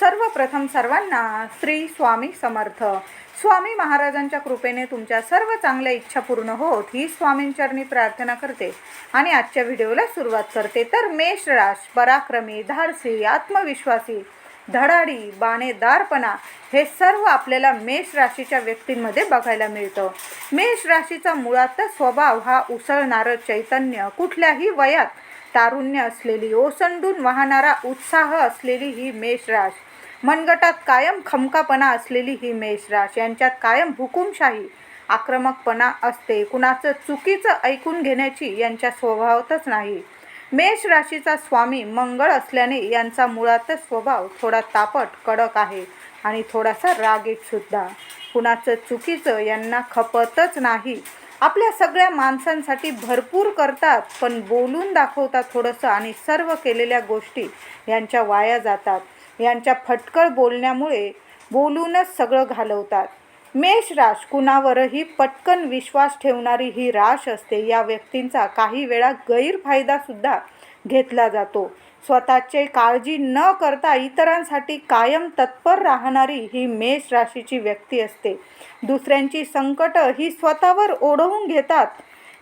सर्वप्रथम सर्वांना श्री स्वामी समर्थ. स्वामी महाराजांच्या कृपेने तुमच्या सर्व चांगल्या इच्छा पूर्ण होत ही स्वामींचरणी प्रार्थना करते. आणि आजच्या व्हिडिओला सुरुवात करते. तर मेष राश पराक्रमी धाडसी आत्मविश्वासी धडाडी बाणेदारपणा हे सर्व आपल्याला मेष राशीच्या व्यक्तींमध्ये बघायला मिळतं. मेष राशीचा मुळातच स्वभाव हा उसळणारं चैतन्य कुठल्याही वयात तारुण्य असलेली ओसंडून वाहणारा उत्साह असलेली ही मेषराश मनगटात कायम खमकापणा असलेली ही मेषराश यांच्यात कायम हुकुमशाही आक्रमकपणा असते. कुणाचं चुकीचं ऐकून घेण्याची यांच्या स्वभावातच नाही. मेष राशीचा स्वामी मंगळ असल्याने यांचा मुळातच स्वभाव थोडा तापट कडक आहे आणि थोडासा रागीट सुद्धा. कुणाचं चुकीचं यांना खपतच नाही. आपल्या सगळ्या माणसांसाठी भरपूर करतात पण बोलून दाखवतात थोडंसं आणि सर्व केलेल्या गोष्टी यांच्या वाया जातात. यांच्या फटकळ बोलण्यामुळे बोलूनच सगळं घालवतात. मेष राश कुणावरही पटकन विश्वास ठेवणारी ही राश असते. या व्यक्तींचा काही वेळा गैरफायदासुद्धा घेतला जातो. स्वतःचे काळजी न करता इतरांसाठी कायम तत्पर राहणारी ही मेष राशीची व्यक्ती असते. दुसऱ्यांची संकटं ही स्वतःवर ओढवून घेतात.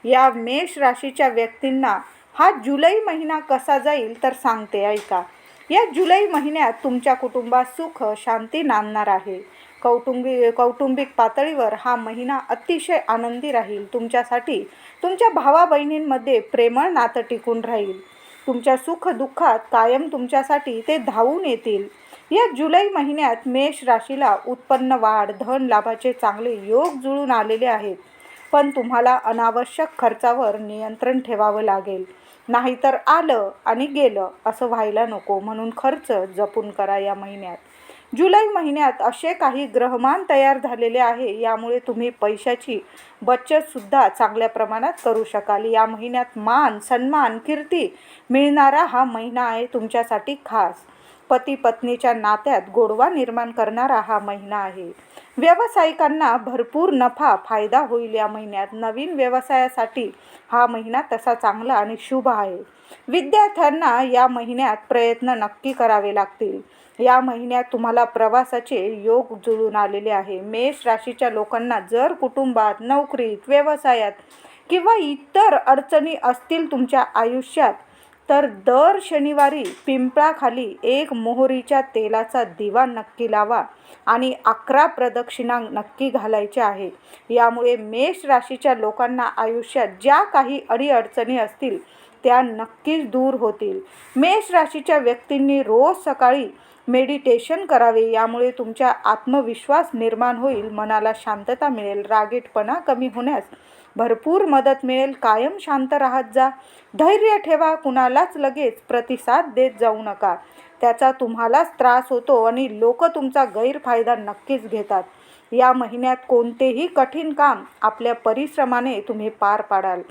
या मेष राशीच्या व्यक्तींना हा जुलै महिना कसा जाईल तर सांगते ऐका. या जुलै महिन्यात तुमच्या कुटुंबात सुख शांती नांदणार आहे. कौटुंबिक कौटुंबिक पातळीवर हा महिना अतिशय आनंदी राहील. तुमच्यासाठी तुमच्या भावा बहिणींमध्ये प्रेमळ नातं टिकून राहील. तुमच्या सुख दुःखात कायम तुमच्यासाठी ते धावून येतील. या जुलै महिन्यात मेष राशीला उत्पन्न वाढ धन लाभाचे चांगले योग जुळून आलेले आहेत. पण तुम्हाला अनावश्यक खर्चावर नियंत्रण ठेवावं लागेल. नाहीतर आलं आणि गेलं असं व्हायला नको म्हणून खर्च जपून करा या महिन्यात. जुलै महिन्यात असे काही ग्रहमान तयार झालेले आहे यामुळे तुम्ही पैशाची बचतसुद्धा चांगल्या प्रमाणात करू शकाल. या महिन्यात मान सन्मान कीर्ती मिळणारा हा महिना आहे तुमच्यासाठी खास. पती पत्नीच्या नात्यात गोडवा निर्माण करणारा हा महिना आहे. व्यावसायिकांना भरपूर नफा फायदा होईल या महिन्यात. नवीन व्यवसायासाठी हा महिना तसा चांगला आणि शुभ आहे. विद्यार्थ्यांना या महिन्यात प्रयत्न नक्की करावे लागतील. या महिन्यात तुम्हाला प्रवासाचे योग जुळून आलेले आहे. मेष राशीच्या लोकांना जर कुटुंबात नोकरीत व्यवसायात किंवा इतर अडचणी असतील तुमच्या आयुष्यात तर दर शनिवारी पिंपळाखाली एक मोहरीच्या तेलाचा दिवा नक्की लावा आणि अकरा प्रदक्षिणा नक्की घालायचे आहे. यामुळे मेष राशीच्या लोकांना आयुष्यात ज्या काही अडीअडचणी असतील त्या नक्कीच दूर होतील. मेष राशीच्या व्यक्तींनी रोज सकाळी मेडिटेशन करावे यामुळे तुमच्या आत्मविश्वास निर्माण होईल मनाला शांतता मिळेल रागीटपणा कमी होण्यास भरपूर मदत मिळेल. कायम शांत राहत जा. धैर्य ठेवा कुणालाच लगेच प्रतिसाद देत जाऊ नका. त्याचा तुम्हालाच त्रास होतो आणि लोक तुमचा गैरफायदा नक्कीच घेतात. या महिन्यात कोणतेही कठीण काम आपल्या परिश्रमाने तुम्ही पार पाडाल.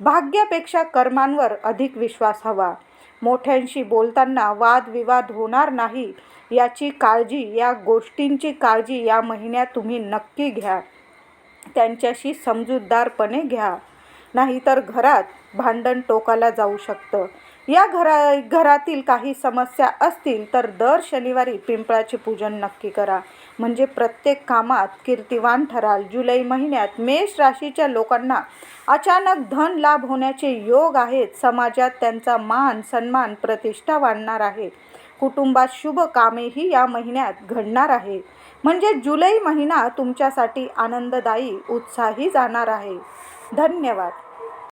भाग्यापेक्षा कर्मांवर अधिक विश्वास हवा. मोठ्यांशी बोलताना वादविवाद होणार नाही याची काळजी या गोष्टींची काळजी या महिन्यात तुम्ही नक्की घ्या. त्यांच्याशी समजूतदारपणे घ्या. नाहीतर घरात भांडण टोकाला जाऊ शकतं. या घरा घरातील काही समस्या असतील तर दर शनिवारी पिंपळाचे पूजन नक्की करा. म्हणजे प्रत्येक कामात कीर्तिवान ठराल. जुलै महिन्यात मेष राशीच्या लोकांना अचानक धन लाभ होण्याचे योग आहेत. समाजात त्यांचा मान सन्मान प्रतिष्ठा वाढणार आहे. कुटुंबात शुभ कामेही या महिन्यात घडणार आहे. म्हणजे जुलै महिना तुमच्यासाठी आनंददायी उत्साही जाणार आहे. धन्यवाद.